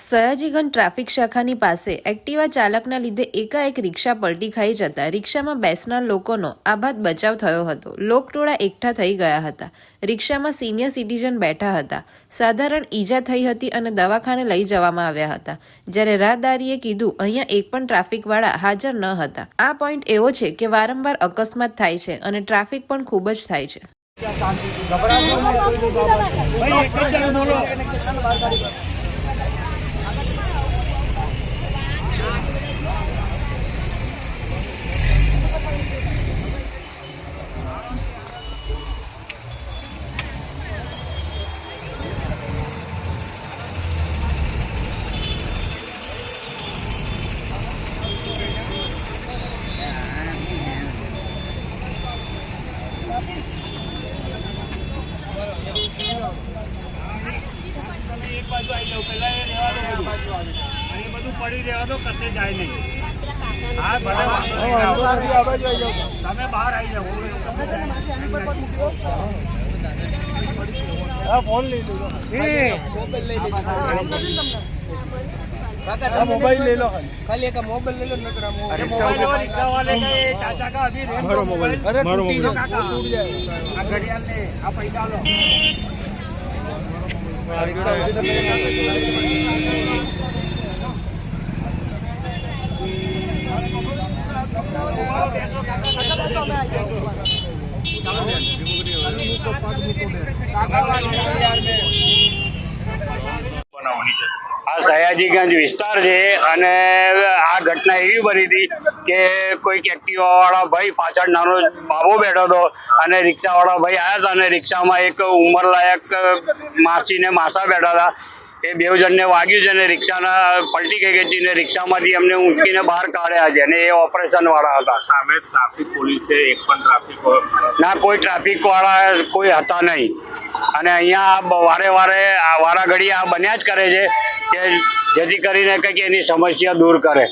Sayajiganj traffic શાખાની પાસે Activa ચાલકના લીધે એકાએક રિક્ષા પલટી ખાઈ જતા રિક્ષામાં બેસનાર લોકોનો આભાત બચાવ થયો હતો. લોકટોળા એકઠા થઈ ગયા હતા. રિક્ષામાં સિનિયર સિટીઝન બેઠા હતા. સાધારણ ઈજા થઈ હતી અને દવાખાને લઈ જવામાં આવ્યા હતા. જ્યારે રાહદારીએ કીધું, અહીંયા એક પણ ટ્રાફિકવાળા હાજર ન હતા. આ પોઈન્ટ એવો છે કે વારંવાર અકસ્માત થાય છે અને ટ્રાફિક પણ ખૂબ જ થાય છે ભાઈ એક જ જણ બોલો તમે એક બાજુ આવી જાઓ પહેલા એ રહેવા દો બધું અને એ બધું પડી રહેવા દો કશે જાય નહીં. હા ભલે તમે બહાર આવી જાઓ ફોન લઈ લેજો મોબાઈલ લઈ લો ખાલી. એક મોબાઈલ લઈ લો નકર મોબાઈલ રિક્ષા વાલે કે ચાચા કા અભી રેમ મારો મોબાઈલ. અરે મારો મોબાઈલ. કાકા. આ ઘડિયાળ ને આ પૈસા લો. રિક્ષા આ સયાજીગંજ વિસ્તાર છે અને આ ઘટના એવી બની હતી કે કોઈક એક્ટિવાવાળા ભાઈ પાછળ નાનો બાબો બેઠો હતો અને રિક્ષા વાળા ભાઈ આવ્યા હતા અને રિક્ષામાં એક ઉંમરલાયક માસી ને માસા બેઠા હતા. એ બે જણને વાગ્યું છે અને રિક્ષાના પલટી ગઈ હતી ને રિક્ષામાંથી એમને ઊંચકીને બહાર કાઢ્યા છે અને એ ઓપરેશન વાળા હતા. સામે ટ્રાફિક પોલીસે એક પણ ટ્રાફિક ના કોઈ ટ્રાફિક વાળા કોઈ હતા નહીં. અને અહીંયા વારે વારે આ વારા ઘડી આ બન્યા જ કરે છે કે જેથી કરીને કંઈક એની સમસ્યા દૂર કરે.